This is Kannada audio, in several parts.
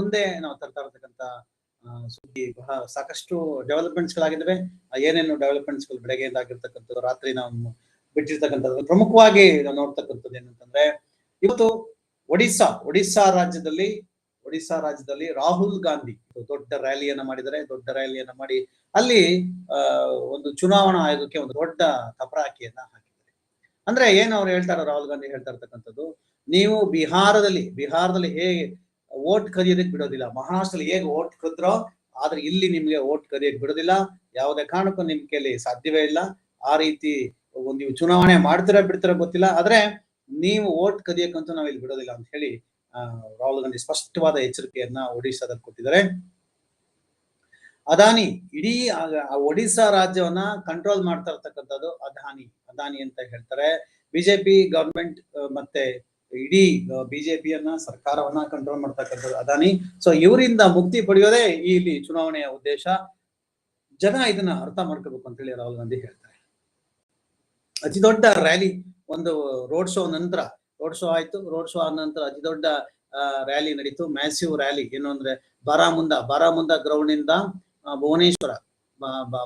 ಮುಂದೆ ನಾವು ತರ್ತಾ ಇರತಕ್ಕಂತ ಸುದ್ದಿ ಬಹಳ ಸಾಕಷ್ಟು ಡೆವಲಪ್ಮೆಂಟ್ಸ್ ಗಳಾಗಿದ್ದಾವೆ. ಏನೇನು ಡೆವಲಪ್ಮೆಂಟ್ಸ್ಗಳು ಬೆಳಗ್ಗೆಯಿಂದ ಆಗಿರ್ತಕ್ಕಂಥದ್ದು, ರಾತ್ರಿ ನಾವು ಬಿಟ್ಟಿರ್ತಕ್ಕಂಥದ್ದು, ಪ್ರಮುಖವಾಗಿ ನಾವು ನೋಡ್ತಕ್ಕಂಥದ್ದು ಏನಂತಂದ್ರೆ, ಇವತ್ತು ಒಡಿಸ್ಸಾ ಒಡಿಸ್ಸಾ ರಾಜ್ಯದಲ್ಲಿ ಒಡಿಸ್ಸಾ ರಾಜ್ಯದಲ್ಲಿ ರಾಹುಲ್ ಗಾಂಧಿ ದೊಡ್ಡ ರ್ಯಾಲಿಯನ್ನ ಮಾಡಿದರೆ ದೊಡ್ಡ ರ್ಯಾಲಿಯನ್ನ ಮಾಡಿ ಅಲ್ಲಿ ಒಂದು ಚುನಾವಣಾ ಆಯೋಗಕ್ಕೆ ಒಂದು ದೊಡ್ಡ ತಪರಾಕಿಯನ್ನ ಹಾಕಿದ್ದಾರೆ. ಅಂದ್ರೆ ಏನು ಅವ್ರು ಹೇಳ್ತಾರೆ, ರಾಹುಲ್ ಗಾಂಧಿ ಹೇಳ್ತಾ ಇರ್ತಕ್ಕಂಥದ್ದು, ನೀವು ಬಿಹಾರದಲ್ಲಿ ಬಿಹಾರದಲ್ಲಿ ಹೇಗೆ ಓಟ್ ಕದಿಯೋದಕ್ಕೆ ಬಿಡೋದಿಲ್ಲ. ಮಹಾರಾಷ್ಟ್ರದಲ್ಲಿ ಹೇಗೆ ಓಟ್ ಕದ್ರೋ, ಆದ್ರೆ ಇಲ್ಲಿ ನಿಮ್ಗೆ ಓಟ್ ಕದಿಯಕ್ ಬಿಡೋದಿಲ್ಲ. ಯಾವುದೇ ಕಾರಣಕ್ಕೂ ನಿಮ್ ಕೈಲಿ ಸಾಧ್ಯವೇ ಇಲ್ಲ. ಆ ರೀತಿ ಒಂದು ನೀವು ಚುನಾವಣೆ ಮಾಡ್ತೀರಾ ಬಿಡ್ತೀರಾ ಗೊತ್ತಿಲ್ಲ. ಆದ್ರೆ ನೀವು ಓಟ್ ಕದಿಯಕ್ಕಂತೂ ನಾವು ಇಲ್ಲಿ ಬಿಡೋದಿಲ್ಲ ಅಂತ ಹೇಳಿ ರಾಹುಲ್ ಗಾಂಧಿ ಸ್ಪಷ್ಟವಾದ ಎಚ್ಚರಿಕೆಯನ್ನ ಒಡಿಶಾದಲ್ಲಿ ಕೊಟ್ಟಿದ್ದಾರೆ. ಅದಾನಿ, ಇಡೀ ಒಡಿಶಾ ರಾಜ್ಯವನ್ನ ಕಂಟ್ರೋಲ್ ಮಾಡ್ತಾ ಇರ್ತಕ್ಕಂಥದ್ದು ಅದಾನಿ ಅದಾನಿ ಅಂತ ಹೇಳ್ತಾರೆ. ಬಿಜೆಪಿ ಗವರ್ಮೆಂಟ್ ಮತ್ತೆ ಇಡೀ ಬಿಜೆಪಿಯನ್ನ ಸರ್ಕಾರವನ್ನ ಕಂಟ್ರೋಲ್ ಮಾಡ್ತಕ್ಕಂಥದ್ದು ಅದಾನಿ. ಸೊ ಇವರಿಂದ ಮುಕ್ತಿ ಪಡೆಯೋದೇ ಇಲ್ಲಿ ಚುನಾವಣೆಯ ಉದ್ದೇಶ. ಜನ ಇದನ್ನ ಅರ್ಥ ಮಾಡ್ಕೋಬೇಕು ಅಂತ ಹೇಳಿ ರಾಹುಲ್ ಗಾಂಧಿ ಹೇಳ್ತಾರೆ. ಅತಿ ದೊಡ್ಡ ರ್ಯಾಲಿ ಒಂದು ರೋಡ್ ಶೋ ನಂತರ ರೋಡ್ ಶೋ ಆಯ್ತು ರೋಡ್ ಶೋ ಆದ ನಂತರ ಅತಿ ದೊಡ್ಡ ರ್ಯಾಲಿ ನಡೀತು. ಮ್ಯಾಸಿವ್ ರ್ಯಾಲಿ ಏನು ಅಂದ್ರೆ, ಬಾರಾಮುಂದ ಬಾರಾಮುಂದ ಗ್ರೌಂಡ್ ಇಂದ ಭುವನೇಶ್ವರ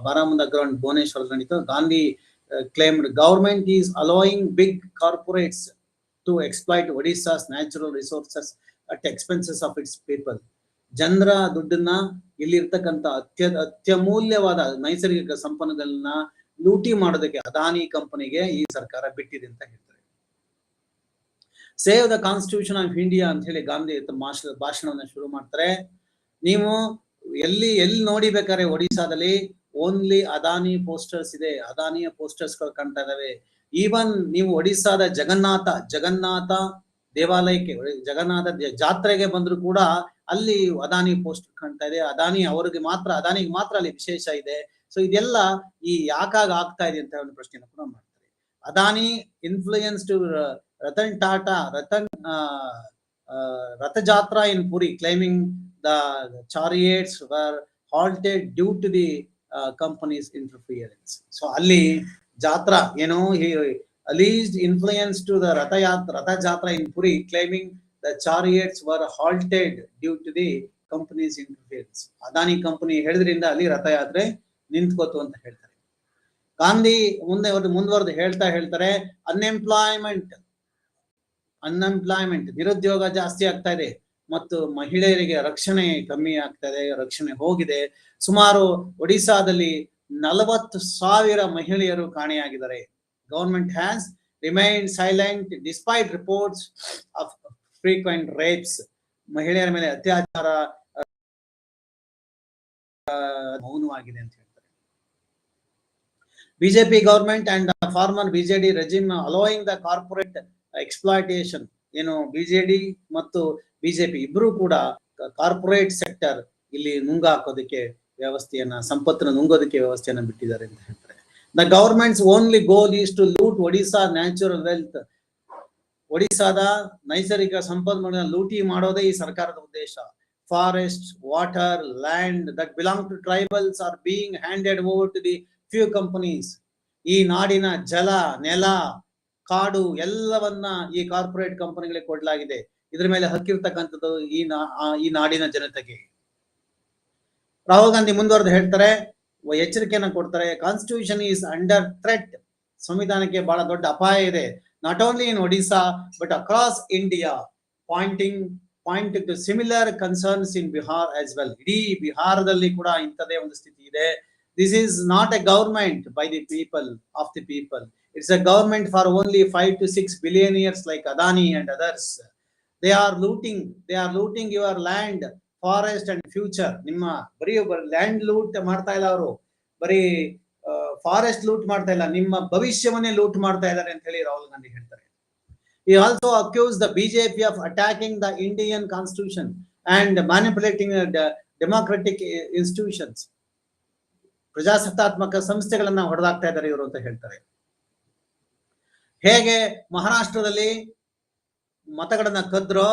ಬಾರಾಮುಂದ ಗ್ರೌಂಡ್ ಭುವನೇಶ್ವರ ನಡೀತು. Gandhi claimed government is allowing big corporates to exploit Odisha's natural resources at expenses of its people ಜನರ ದುಡ್ಡನ್ನ ಇಲ್ಲಿರ್ತಕ್ಕಂಥ ಅತ್ಯ, ಅತ್ಯಮೂಲ್ಯವಾದ ನೈಸರ್ಗಿಕ ಸಂಪನ್ಮೂಲಗಳನ್ನ ಲೂಟಿ ಮಾಡೋದಕ್ಕೆ ಅದಾನಿ ಕಂಪನಿಗೆ ಈ ಸರ್ಕಾರ ಬಿಟ್ಟಿದೆ ಅಂತ ಹೇಳ್ತಾರೆ. Save the constitution of India ಅಂತ ಹೇಳಿ ಗಾಂಧಿ ಭಾಷಣವನ್ನ ಶುರು ಮಾಡ್ತಾರೆ. ನೀವು ಎಲ್ಲಿ ಎಲ್ಲಿ ನೋಡಿ ಬೇಕಾದ್ರೆ ಒಡಿಶಾದಲ್ಲಿ ಓನ್ಲಿ ಅದಾನಿ ಪೋಸ್ಟರ್ಸ್ ಇದೆ. ಅದಾನಿಯ ಪೋಸ್ಟರ್ಸ್ಗಳು ಕಾಣ್ತಾ ಇದಾವೆ. ಈವನ್ ನೀವು ಒಡಿಸ್ಸಾದ ಜಗನ್ನಾಥ ಜಗನ್ನಾಥ ದೇವಾಲಯಕ್ಕೆ, ಜಗನ್ನಾಥ ಜಾತ್ರೆಗೆ ಬಂದ್ರು ಕೂಡ ಅಲ್ಲಿ ಅದಾನಿ ಪೋಸ್ಟ್ ಕಾಣ್ತಾ ಇದೆ. ಅದಾನಿ ಅವರಿಗೆ ಮಾತ್ರ, ಅದಾನಿಗೆ ಮಾತ್ರ ಅಲ್ಲಿ ವಿಶೇಷ ಇದೆ. ಸೊ ಇದೆಲ್ಲ ಈ ಯಾಕಾಗ ಆಗ್ತಾ ಇದೆ ಅಂತ ಒಂದು ಪ್ರಶ್ನೆಯನ್ನು ಕೂಡ ಮಾಡ್ತಾರೆ. Adani influence to Ratan Tata, Ratan Rathajatra in Puri claiming the chariots were halted due to the companies interference so ಅಲ್ಲಿ ಜಾತ್ರಾ ಏನೋ alleged influence to the Rathayatra Rathajatra in Puri claiming the chariots were halted due to the companies interference Adani company ಹೇಳಿದ್ರಿಂದ ಅಲ್ಲಿ ರಥಯಾತ್ರೆ ನಿಂತ್ಕೋತು ಅಂತ ಹೇಳ್ತಾರೆ. ಗಾಂಧಿ ಮುಂದೆ ಮುಂದುವರೆದು ಹೇಳ್ತಾ ಹೇಳ್ತಾರೆ ಅನ್ಎಂಪ್ಲಾಯ್ಮೆಂಟ್ ಅನ್ಎಂಪ್ಲಾಯ್ಮೆಂಟ್ ನಿರುದ್ಯೋಗ ಜಾಸ್ತಿ ಆಗ್ತಾ ಇದೆ ಮತ್ತು ಮಹಿಳೆಯರಿಗೆ ರಕ್ಷಣೆ ಕಮ್ಮಿ ಆಗ್ತಾ ಇದೆ, ರಕ್ಷಣೆ ಹೋಗಿದೆ. ಸುಮಾರು ಒಡಿಶಾದಲ್ಲಿ ನಲವತ್ತು ಸಾವಿರ ಮಹಿಳೆಯರು ಕಾಣೆಯಾಗಿದ್ದಾರೆ. Government has remain silent despite reports of frequent rapes ಮಹಿಳೆಯರ ಮೇಲೆ ಅತ್ಯಾಚಾರ ಮೌನವಾಗಿದೆ ಅಂತ ಹೇಳ್ತಾರೆ. BJP government and former BJD regime allowing the corporate exploitation ಏನು ಬಿಜೆಡಿ ಮತ್ತು ಬಿಜೆಪಿ ಇಬ್ರು ಕೂಡ ಕಾರ್ಪೊರೇಟ್ ಸೆಕ್ಟರ್ ಇಲ್ಲಿ ನುಂಗಾಕೋದಕ್ಕೆ ವ್ಯವಸ್ಥೆಯನ್ನ, ಸಂಪತ್ತನ್ನ ನುಂಗೋದಕ್ಕೆ ವ್ಯವಸ್ಥೆಯನ್ನ ಬಿಟ್ಟಿದ್ದಾರೆ ಅಂತ ಹೇಳ್ತಾರೆ. The government's only goal is to loot Odisha natural wealth ಒಡಿಸಾದ ನೈಸರ್ಗಿಕ ಸಂಪನ್ಮೂಲ ಲೂಟಿ ಮಾಡೋದೇ ಈ ಸರ್ಕಾರದ ಉದ್ದೇಶ. Forest water land that belong to tribals are being handed over to the few companies ಈ ನಾಡಿನ ಜಲ, ನೆಲ, ಕಾಡು ಎಲ್ಲವನ್ನ ಈ ಕಾರ್ಪೊರೇಟ್ ಕಂಪನಿಗಳಿಗೆ ಕೊಡಲಾಗಿದೆ. ಇದ್ರ ಮೇಲೆ ಹಕ್ಕಿರ್ತಕ್ಕಂಥದ್ದು ಈ ನಾ ಈ ನಾಡಿನ ಜನತೆಗೆ. ರಾಹುಲ್ ಗಾಂಧಿ ಮುಂದುವರೆದು ಹೇಳ್ತಾರೆ ಎಚ್ಚರಿಕೆಯನ್ನು ಕೊಡ್ತಾರೆ. ಕಾನ್ಸ್ಟಿಟ್ಯೂಷನ್ ಈಸ್ ಅಂಡರ್ ಥ್ರೆಟ್ ಸಂವಿಧಾನಕ್ಕೆ ಬಹಳ ದೊಡ್ಡ ಅಪಾಯ ಇದೆ. Not only in Odisha but across India pointing point to similar concerns in Bihar as well ಇಡೀ ಬಿಹಾರದಲ್ಲಿ ಕೂಡ ಇಂಥದೇ ಒಂದು ಸ್ಥಿತಿ ಇದೆ. This is not a government by the people of the people it's a government for only five to six billionaires like Adani and others they are looting they are looting your land forest and future ನಿಮ್ಮ ಬರೀ ಲ್ಯಾಂಡ್ ಲೂಟ್ ಮಾಡ್ತಾ ಇಲ್ಲ ಅವರು. ಬರೀ ಫಾರೆಸ್ಟ್ ಲೂಟ್ ಮಾಡ್ತಾ ಇಲ್ಲ. ನಿಮ್ಮ ಭವಿಷ್ಯವನ್ನೇ ಲೂಟ್ ಮಾಡ್ತಾ ಇದ್ದಾರೆ ಅಂತ ಹೇಳಿ ರಾಹುಲ್ ಗಾಂಧಿ ಹೇಳ್ತಾರೆ. He also accuse the BJP of attacking the Indian constitution and manipulating democratic institutions ಪ್ರಜಾಸತ್ತಾತ್ಮಕ ಸಂಸ್ಥೆಗಳನ್ನ ಹೊಡೆದಾಗ್ತಾ ಇದ್ದಾರೆ ಇವರು ಅಂತ ಹೇಳ್ತಾರೆ. ಹೇಗೆ ಮಹಾರಾಷ್ಟ್ರದಲ್ಲಿ ಮತಗಳನ್ನ ಕದ್ರೋ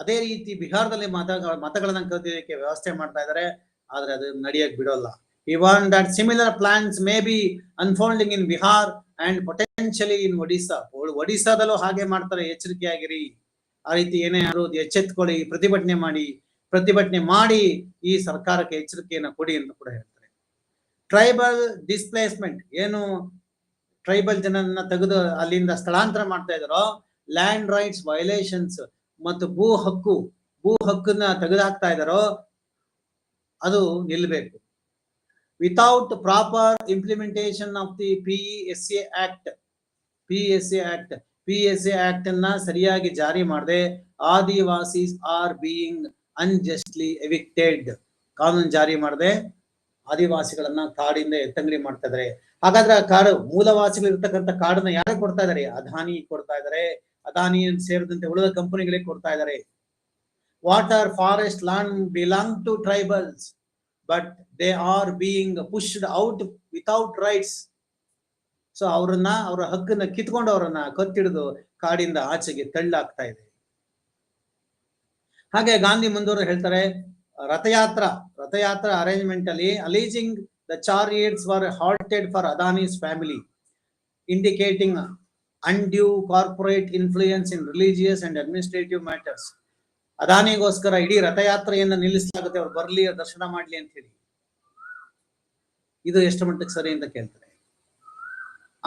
ಅದೇ ರೀತಿ ಬಿಹಾರದಲ್ಲಿ ಮತ, ಮತಗಳನ್ನ ಕದ್ದಕ್ಕೆ ವ್ಯವಸ್ಥೆ ಮಾಡ್ತಾ ಇದ್ದಾರೆ ಆದ್ರೆ ಅದು ನಡೆಯಕ್ ಬಿಡೋಲ್ಲ. Even that similar plans may be unfolding in Bihar and potentially in Odisha ಒಡಿಶಾದಲ್ಲೂ ಹಾಗೆ ಮಾಡ್ತಾರೆ, ಎಚ್ಚರಿಕೆಯಾಗಿರಿ. ಆ ರೀತಿ ಏನೇ ಯಾರು ಎಚ್ಚೆತ್ಕೊಳ್ಳಿ, ಪ್ರತಿಭಟನೆ ಮಾಡಿ ಪ್ರತಿಭಟನೆ ಮಾಡಿ ಈ ಸರ್ಕಾರಕ್ಕೆ ಎಚ್ಚರಿಕೆಯನ್ನು ಕೊಡಿ ಅಂತ ಕೂಡ ಹೇಳ್ತಾರೆ. ಟ್ರೈಬಲ್ ಡಿಸ್ಪ್ಲೇಸ್ಮೆಂಟ್ ಏನು? ಟ್ರೈಬಲ್ ಜನನ್ನ ತೆಗೆದು ಅಲ್ಲಿಂದ ಸ್ಥಳಾಂತರ ಮಾಡ್ತಾ ಇದಾರೋ? ಲ್ಯಾಂಡ್ ರೈಟ್ಸ್ ವೈಲೇಷನ್ಸ್ ಮತ್ತು ಭೂ ಹಕ್ಕು, ಭೂ ಹಕ್ಕನ್ನ ತೆಗೆದುಹಾಕ್ತಾ ಇದಾರೋ ಅದು ನಿಲ್ಲಬೇಕು. Without proper implementation of the P S A act P S A act P S A act ಅನ್ನ ಸರಿಯಾಗಿ ಜಾರಿ ಮಾಡದೆ ಆದಿವಾಸೀಸ್ ಆರ್ ಬೀಯಿಂಗ್ ಅನ್ಜಸ್ಟ್ಲಿ ಎವಿಕ್ಟೆಡ್ ಕಾನೂನು ಜಾರಿ ಮಾಡದೆ ಆದಿವಾಸಿಗಳನ್ನ ಕಾಡಿಂದ ಎತ್ತಂಗಡಿ ಮಾಡ್ತಾ ಇದಾರೆ. ಹಾಗಾದ್ರೆ ಆ ಕಾಡು ಮೂಲವಾಸಿಗಳು ಇರ್ತಕ್ಕಂಥ ಕಾಡನ್ನ ಯಾರಿಗೆ ಕೊಡ್ತಾ ಇದಾರೆ? ಅದಾನಿ ಕೊಡ್ತಾ ಇದಾರೆ. ಅದಾನಿ ಸೇರಿದಂತೆ ಉಳಿದ ಕಂಪನಿಗಳಿಗೆ ಕೊಡ್ತಾ ಇದ್ದಾರೆ. Water forest land belong to tribals but they are being pushed out without rights so ಅವರನ್ನ, ಅವರ ಹಕ್ಕನ್ನ ಕಿತ್ಕೊಂಡು ಅವರನ್ನ ಕತ್ತಿಡಿದು ಕಾಡಿಂದ ಆಚೆಗೆ ತಳ್ಳಾಗ್ತಾ ಇದೆ. ಹಾಗೆ ಗಾಂಧಿ ಮುಂದುವರೆದು ಹೇಳ್ತಾರೆ, ರಥಯಾತ್ರ ರಥಯಾತ್ರ ಅರೇಂಜ್ಮೆಂಟ್ ಅಲ್ಲಿ alleging the chariots for halted for Adani's family indicating undue corporate influence in religious and administrative matters ಅದಾನಿಗೋಸ್ಕರ ಇಡೀ ರಥಯಾತ್ರೆಯನ್ನು ನಿಲ್ಲಿಸಲಾಗುತ್ತೆ. ಅವ್ರು ಬರಲಿ ದರ್ಶನ ಮಾಡಲಿ ಅಂತ ಹೇಳಿ. ಇದು ಎಷ್ಟು ಮಟ್ಟಕ್ಕೆ ಸರಿ ಅಂತ ಕೇಳ್ತಾರೆ.